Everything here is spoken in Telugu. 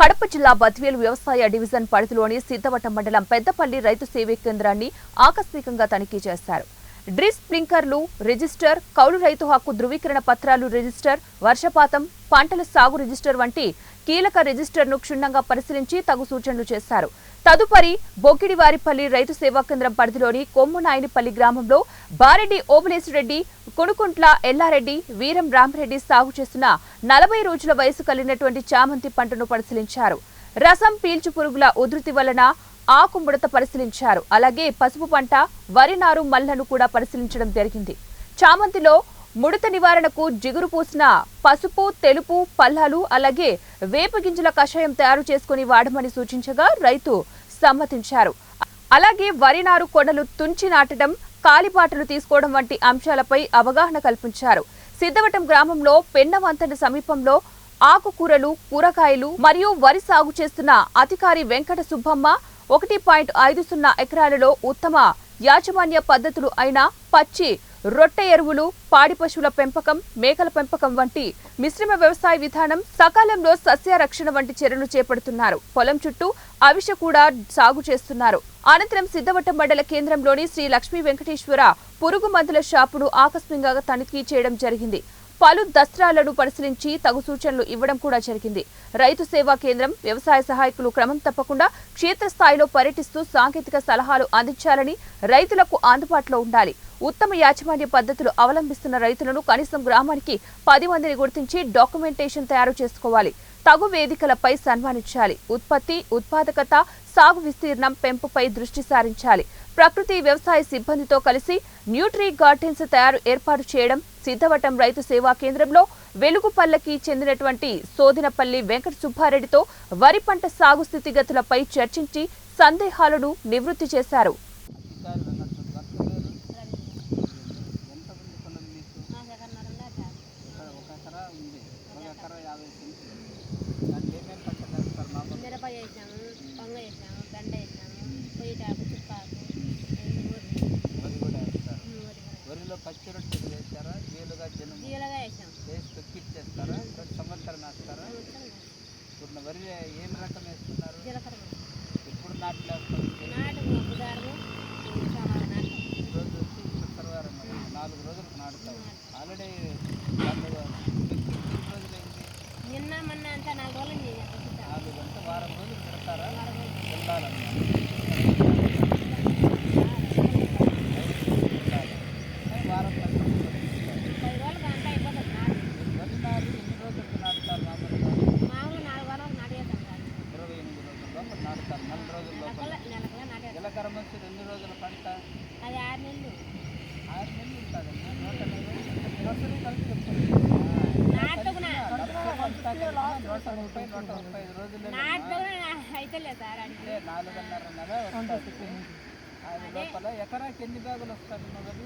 కడప జిల్లా బద్వేలు వ్యవసాయ డివిజన్ పరిధిలోని సిద్ధవటం మండలం పెద్దపల్లి రైతు సేవా కేంద్రాన్ని ఆకస్మికంగా తనిఖీ చేశారు. డ్రిస్ స్ప్రింకర్లు రిజిస్టర్ కౌలు రైతు హక్కు ధృవీకరణ పత్రాలు రిజిస్టర్ వర్షపాతం పంటల సాగు రిజిస్టర్ వంటి కీలక రిజిస్టర్ను క్షుణ్ణంగా పరిశీలించి తగు సూచనలు చేశారు. తదుపరి బొక్కిడివారిపల్లి రైతు సేవా కేంద్రం పరిధిలోని కొమ్మునాయనిపల్లి గ్రామంలో బారెడ్డి ఓబులేశ్వరెడ్డి కొనుకుంట్ల ఎల్లారెడ్డి వీరం రామరెడ్డి సాగు చేస్తున్న నలభై రోజుల వయసు కలిగినటువంటి చామంతి పంటను పరిశీలించారు. రసం పీల్చు పురుగుల ఉధృతి వలన ఆకు ముడత పరిశీలించారు. అలాగే పసుపు పంట వరి నారు మల్లను కూడా పరిశీలించడం జరిగింది. చామంతిలో ముడత నివారణకు జిగురు పూసిన పసుపు తెలుపు పల్లాలు అలాగే వేప గింజల కషాయం తయారు చేసుకుని వాడమని సూచించగా రైతు సమ్మతించారు. అలాగే వరి నారు కొండలు తుంచి నాటడం కాలిబాటలు తీసుకోవడం వంటి అంశాలపై అవగాహన కల్పించారు. సిద్ధవటం గ్రామంలో పెన్నవంతన సమీపంలో ఆకుకూరలు కూరగాయలు మరియు వరి సాగు చేస్తున్న అధికారి వెంకట సుబ్బమ్మ ఒకటి పాయింట్ ఐదు సున్నా ఎకరాలలో ఉత్తమ యాజమాన్య పద్ధతులు అయిన పచ్చి రొట్టె ఎరువులు పాడి పశువుల పెంపకం మేకల పెంపకం వంటి మిశ్రమ వ్యవసాయ విధానం సకాలంలో సస్య రక్షణ వంటి చర్యలు చేపడుతున్నారు. పొలం చుట్టూ అవిష కూడా సాగు చేస్తున్నారు. అనంతరం సిద్ధవట్ట మండల కేంద్రంలోని శ్రీ లక్ష్మీ వెంకటేశ్వర పురుగు మందుల షాపును ఆకస్మికంగా తనిఖీ చేయడం జరిగింది. పలు దస్త్రాలను పరిశీలించి తగు సూచనలు ఇవ్వడం కూడా జరిగింది. రైతు సేవా కేంద్రం వ్యవసాయ సహాయకులు క్రమం తప్పకుండా క్షేత్రస్థాయిలో పర్యటిస్తూ సాంకేతిక సలహాలు అందించాలని రైతులకు అందుబాటులో ఉండాలి. ఉత్తమ యాజమాన్య పద్ధతులు అవలంబిస్తున్న రైతులను కనీసం గ్రామానికి పది మందిని గుర్తించి డాక్యుమెంటేషన్ తయారు చేసుకోవాలి. తగు వేదికలపై సన్మానించాలి. ఉత్పత్తి ఉత్పాదకత సాగు విస్తీర్ణం పెంపుపై దృష్టి సారించాలి. ప్రకృతి వ్యవసాయ సిబ్బందితో కలిసి న్యూట్రీ గార్డెన్స్ తయారు ఏర్పాటు చేయడం సిద్ధవటం రైతు సేవా కేంద్రంలో వెలుగుపల్లెకి చెందినటువంటి సోదినపల్లి వెంకట సుబ్బారెడ్డితో వరి పంట సాగు స్థితిగతులపై చర్చించి సందేహాలను నివృత్తి చేశారు. గండ వేసినాము పొయ్యిటాకు చుక్కాకు. వరిలో పచ్చి రొట్టెలు వేస్తారా? జీలుగా జనుము. జీలగా వేసినాము వేసి తొక్కిచ్చేస్తారా సంవత్సరం వేస్తారా? ఇప్పుడు వరి ఏం రకం వేస్తున్నారు? జీలకర్ర ఎప్పుడు నాట్లు వేస్తారు? నాటు ఈరోజు వచ్చి శుక్రవారం నాలుగు రోజులకు నాటుతావు ఆల్రెడీ వాళ్ళు ఎన్ని రోజులైంది నిన్న మొన్న అంతా నాలుగు రోజులు చేయాలి నాలుగు గంటల వారం రోజులు పెడతారా వారం రోజులు. వెళ్ళాలన్నమాట వారం పది రోజులు పది రోజులకు అంతా అయిపోతుంది నాటు వరి నారు ఎన్ని రోజులకు నాటుతారు మామూలుగా మామూలు నాలుగు వారాలకు నాటేస్తాం సార్ ఇరవై ఎనిమిది రోజుల లోపల నాటుతారు. నెల రోజుల లోపల. జీలకర్ర వచ్చి రెండు రోజుల పంట? అది ఆరు నెలలు. ఆరు నెలలు ఉంటుందమ్మా నూట రోజులు కలిపి నాలుగున్నర నెల వస్తుంది. అది లోపల ఎకరాకి ఎన్ని బ్యాగులు వస్తారు మొదలు?